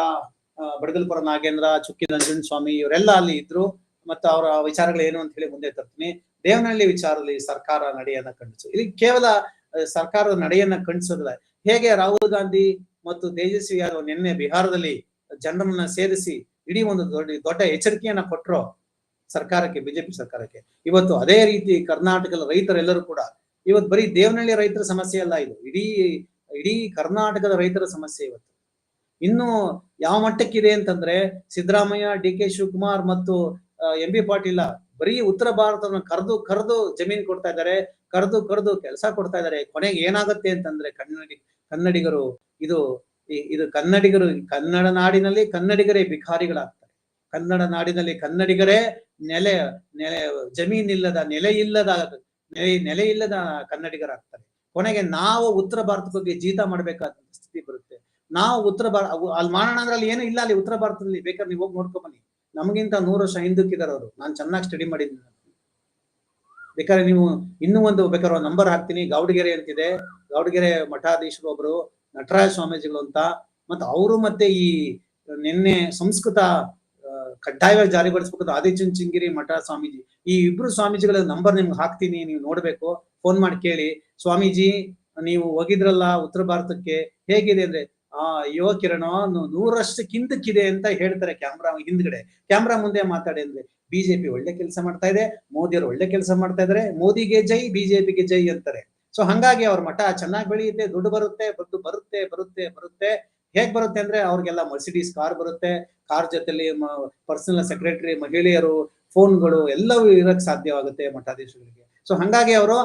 ಬಡಗಲ್ಪುರ ನಾಗೇಂದ್ರ, ಚುಕ್ಕಿ ನಂಜನ್ ಸ್ವಾಮಿ ಇವರೆಲ್ಲ ಅಲ್ಲಿ ಇದ್ರು. ಮತ್ತು ಅವರ ವಿಚಾರಗಳು ಏನು ಅಂತ ಹೇಳಿ ಮುಂದೆ ತರ್ತೀನಿ. ದೇವನಹಳ್ಳಿ ವಿಚಾರದಲ್ಲಿ ಸರ್ಕಾರ ನಡೆಯನ್ನ ಖಂಡಿಸು ಇಲ್ಲಿ ಕೇವಲ ಸರ್ಕಾರದ ನಡೆಯನ್ನ ಖಂಡಿಸೋದಿಲ್ಲ ಹೇಗೆ ರಾಹುಲ್ ಗಾಂಧಿ ಮತ್ತು ತೇಜಸ್ವಿ ಯಾದವ್ ನಿನ್ನೆ ಬಿಹಾರದಲ್ಲಿ ಜನರನ್ನ ಸೇರಿಸಿ ಇಡೀ ಒಂದು ದೊಡ್ಡ ದೊಡ್ಡ ಎಚ್ಚರಿಕೆಯನ್ನ ಕೊಟ್ಟರು ಸರ್ಕಾರಕ್ಕೆ, ಬಿಜೆಪಿ ಸರ್ಕಾರಕ್ಕೆ? ಇವತ್ತು ಅದೇ ರೀತಿ ಕರ್ನಾಟಕದ ರೈತರೆಲ್ಲರೂ ಕೂಡ, ಇವತ್ತು ಬರೀ ದೇವನಹಳ್ಳಿ ರೈತರ ಸಮಸ್ಯೆ ಅಲ್ಲ ಇದು. ಇಡೀ ಇಡೀ ಕರ್ನಾಟಕದ ರೈತರ ಸಮಸ್ಯೆ ಇವತ್ತು. ಇನ್ನು ಯಾವ ಮಟ್ಟಕ್ಕಿದೆ ಅಂತಂದ್ರೆ ಸಿದ್ದರಾಮಯ್ಯ, ಡಿ ಕೆ ಶಿವಕುಮಾರ್ ಮತ್ತು ಎಂ ಬಿ ಪಾಟೀಲ ಬರೀ ಉತ್ತರ ಭಾರತವನ್ನು ಕರೆದು ಕರೆದು ಜಮೀನ್ ಕೊಡ್ತಾ ಇದ್ದಾರೆ, ಕರೆದು ಕರೆದು ಕೆಲಸ ಕೊಡ್ತಾ ಇದ್ದಾರೆ. ಕೊನೆಗೆ ಏನಾಗುತ್ತೆ ಅಂತಂದ್ರೆ ಕನ್ನಡಿ, ಕನ್ನಡಿಗರು ಇದು ಇದು ಕನ್ನಡಿಗರು, ಕನ್ನಡ ನಾಡಿನಲ್ಲಿ ಕನ್ನಡಿಗರೇ ಭಿಖಾರಿಗಳಾಗ್ತಾರೆ ಕನ್ನಡ ನಾಡಿನಲ್ಲಿ ಕನ್ನಡಿಗರೇ ನೆಲೆ ನೆಲೆ, ಜಮೀನಿಲ್ಲದ, ನೆಲೆ ಇಲ್ಲದ, ನೆಲೆ ನೆಲೆ ಇಲ್ಲದ ಕನ್ನಡಿಗರಾಗ್ತಾರೆ. ಕೊನೆಗೆ ನಾವು ಉತ್ತರ ಭಾರತಕ್ಕೆ ಬಗ್ಗೆ ಜೀತ ಮಾಡ್ಬೇಕಾದ ಸ್ಥಿತಿ ಬರುತ್ತೆ. ನಾವು ಉತ್ತರ ಭಾರತ ಅಲ್ಲಿ ಮಾಡೋಣ ಅಂದ್ರೆ ಅಲ್ಲಿ ಏನು ಇಲ್ಲ ಅಲ್ಲಿ ಉತ್ತರ ಭಾರತದಲ್ಲಿ. ಬೇಕಾದ್ರೆ ನೀವು ಹೋಗಿ ನೋಡ್ಕೊ ಬನ್ನಿ ನಮಗಿಂತ ನೂರು ವರ್ಷ ಹಿಂದಕ್ಕಿದ್ದಾರೆ ಅವರು. ನಾನು ಚೆನ್ನಾಗಿ ಸ್ಟಡಿ ಮಾಡಿದ್ದೀನಿ. ಬೇಕಾದ್ರೆ ನೀವು ಇನ್ನೂ ಒಂದು ಬೇಕಾದ್ರೆ ಒಂದು ನಂಬರ್ ಹಾಕ್ತೀನಿ. ಗೌಡಗೆರೆ ಅಂತಿದೆ. ಗೌಡಗೆರೆ ಮಠಾಧೀಶರು ಒಬ್ರು, ನಟರಾಜ ಸ್ವಾಮೀಜಿಗಳು ಅಂತ. ಮತ್ತೆ ಅವರು ಮತ್ತೆ ಈ ನಿನ್ನೆ ಸಂಸ್ಕೃತ ಕಡ್ಡಾಯವಾಗಿ ಜಾರಿಗೊಳಿಸ್ಬೇಕು ಆದಿಚುಂಚನಗಿರಿ ಮಠ ಸ್ವಾಮೀಜಿ. ಈ ಇಬ್ರು ಸ್ವಾಮೀಜಿಗಳ ನಂಬರ್ ನಿಮ್ಗೆ ಹಾಕ್ತೀನಿ, ನೀವು ನೋಡ್ಬೇಕು. ಫೋನ್ ಮಾಡಿ ಕೇಳಿ. ಸ್ವಾಮೀಜಿ, ನೀವು ಹೋಗಿದ್ರಲ್ಲ ಉತ್ತರ ಭಾರತಕ್ಕೆ, ಹೇಗಿದೆ ಅಂದ್ರೆ ಆ, ಯುವ ಕಿರಣ ನೂರಷ್ಟು ನೂರಷ್ಟಕ್ಕೆ ಹಿಂದಕ್ಕಿದೆ ಅಂತ ಹೇಳ್ತಾರೆ ಕ್ಯಾಮ್ರಾ ಹಿಂದ್ಗಡೆ. ಕ್ಯಾಮ್ರಾ ಮುಂದೆ ಮಾತಾಡಿ ಅಂದ್ರೆ, ಬಿಜೆಪಿ ಒಳ್ಳೆ ಕೆಲಸ ಮಾಡ್ತಾ ಇದೆ, ಮೋದಿಯವರು ಒಳ್ಳೆ ಕೆಲಸ ಮಾಡ್ತಾ ಇದಾರೆ, ಮೋದಿಗೆ ಜೈ, ಬಿಜೆಪಿಗೆ ಜೈ ಅಂತಾರೆ. ಸೊ ಹಂಗಾಗಿ ಅವ್ರ ಮಠ ಚೆನ್ನಾಗಿ ಬೆಳೆಯುತ್ತೆ, ದುಡ್ಡು ಬರುತ್ತೆ ದುಡ್ಡು ಬರುತ್ತೆ ಬರುತ್ತೆ ಬರುತ್ತೆ. ಹೇಗ್ ಬರುತ್ತೆ ಅಂದ್ರೆ, ಅವ್ರಿಗೆಲ್ಲ ಮರ್ಸಿಡೀಸ್ ಕಾರ್ ಬರುತ್ತೆ ಕಾರ್ ಜೊತೆಲಿ ಪರ್ಸನಲ್ ಸೆಕ್ರೆಟರಿ ಮಹಿಳೆಯರು ಫೋನ್ಗಳು ಎಲ್ಲವೂ ಇರಕ್ ಸಾಧ್ಯವಾಗುತ್ತೆ ಮಠಾಧೀಶಗಳಿಗೆ ಸೊ ಹಂಗಾಗಿ ಅವರು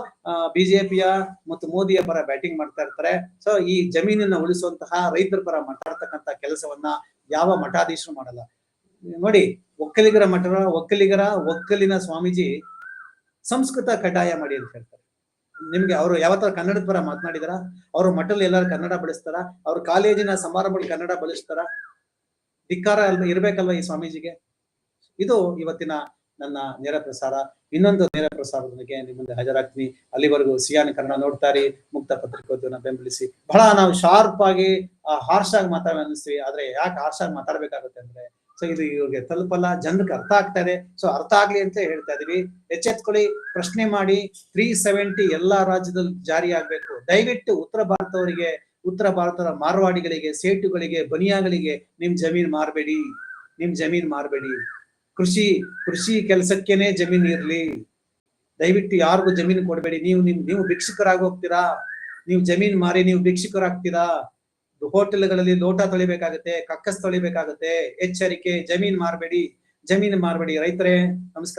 ಬಿಜೆಪಿಯ ಮತ್ತು ಮೋದಿಯ ಪರ ಬ್ಯಾಟಿಂಗ್ ಮಾಡ್ತಾ ಇರ್ತಾರೆ. ಸೊ ಈ ಜಮೀನನ್ನ ಉಳಿಸುವಂತಹ ರೈತರ ಪರ ಮಾತಾಡ್ತಕ್ಕಂತ ಕೆಲಸವನ್ನ ಯಾವ ಮಠಾಧೀಶರು ಮಾಡಲ್ಲ. ನೋಡಿ, ಒಕ್ಕಲಿಗರ ಮಠ ಒಕ್ಕಲಿಗರ, ಒಕ್ಕಲಿನ ಸ್ವಾಮೀಜಿ ಸಂಸ್ಕೃತ ಕಡ್ಡಾಯ ಮಾಡಿ ಅಂತ ಹೇಳ್ತಾರೆ. ನಿಮ್ಗೆ ಅವರು ಯಾವತ್ತರ ಕನ್ನಡದ ಪರ ಮಾತನಾಡಿದಾರ? ಅವ್ರ ಮಠದಲ್ಲಿ ಎಲ್ಲರೂ ಕನ್ನಡ ಬಳಸ್ತಾರ? ಅವ್ರ ಕಾಲೇಜಿನ ಸಮಾರಂಭಗಳು ಕನ್ನಡ ಬಳಸ್ತಾರ? ಧಿಕ್ಕಾರ ಇರ್ಬೇಕಲ್ವಾ ಈ ಸ್ವಾಮೀಜಿಗೆ? ಇದು ಇವತ್ತಿನ ನನ್ನ ನೇರ ಪ್ರಸಾರ. ಇನ್ನೊಂದು ನೇರ ಪ್ರಸಾರದೊಂದಿಗೆ ನಿಮ್ಮ ಮುಂದೆ ಹಾಜರಾಗ್ತೀನಿ. ಅಲ್ಲಿವರೆಗೂ ಸಿಯಾನ್ ಕನ್ನಡ ನೋಡ್ತಾರಿ, ಮುಕ್ತ ಪತ್ರಿಕೋದ್ಯಮ ಬೆಂಬಲಿಸಿ. ಬಹಳ ನಾವು ಶಾರ್ಪ್ ಆಗಿ ಹಾರ್ಶ್ ಆಗಿ ಅನ್ನಿಸ್ತೀವಿ. ಆದ್ರೆ ಯಾಕೆ ಹಾರ್ಶ್ ಆಗಿ ಮಾತಾಡ್ಬೇಕಾಗುತ್ತೆ ಅಂದ್ರೆ ಸೊ ಇದು ಇವ್ರಿಗೆ ತಲುಪಲ್ಲ ಜನರಿಗೆ ಅರ್ಥ ಆಗ್ತಾ ಇದೆ. ಸೊ ಅರ್ಥ ಆಗ್ಲಿ ಅಂತ ಹೇಳ್ತಾ ಇದೀವಿ. ಎಚ್ಚೆತ್ಕೊಳ್ಳಿ, ಪ್ರಶ್ನೆ ಮಾಡಿ ತ್ರೀ ಸೆವೆಂಟಿ ಎಲ್ಲಾ ರಾಜ್ಯದಲ್ಲಿ ಜಾರಿ ಆಗ್ಬೇಕು. ದಯವಿಟ್ಟು ಉತ್ತರ ಭಾರತವರಿಗೆ, ಉತ್ತರ ಭಾರತದ ಮಾರ್ವಾಡಿಗಳಿಗೆ, ಸೇಟುಗಳಿಗೆ, ಬನಿಯಾಗಳಿಗೆ ನಿಮ್ ಜಮೀನ್ ಮಾರಬೇಡಿ. ನಿಮ್ ಜಮೀನ್ ಮಾರ್ಬೇಡಿ. ಕೃಷಿ ಕೃಷಿ ಕೆಲಸಕ್ಕೇನೆ ಜಮೀನ್ ಇರ್ಲಿ. ದಯವಿಟ್ಟು ಯಾರಿಗೂ ಜಮೀನು ಕೊಡಬೇಡಿ. ನೀವು ನಿಮ್, ನೀವು ಭಿಕ್ಷುಕರಾಗಿ ಹೋಗ್ತೀರಾ? ನೀವು ಜಮೀನ್ ಮಾರಿ ನೀವು ಭಿಕ್ಷುಕರಾಗ್ತೀರಾ? ಹೋಟೆಲ್ಗಳಲ್ಲಿ ಲೋಟ ತೊಳಿಬೇಕಾಗತ್ತೆ, ಕಕ್ಕಸ್ ತೊಳಿಬೇಕಾಗತ್ತೆ. ಎಚ್ಚರಿಕೆ, ಜಮೀನ್ ಮಾರಬೇಡಿ. ಜಮೀನು ಮಾರಬೇಡಿ. ರೈತರೇ, ನಮಸ್ಕಾರ.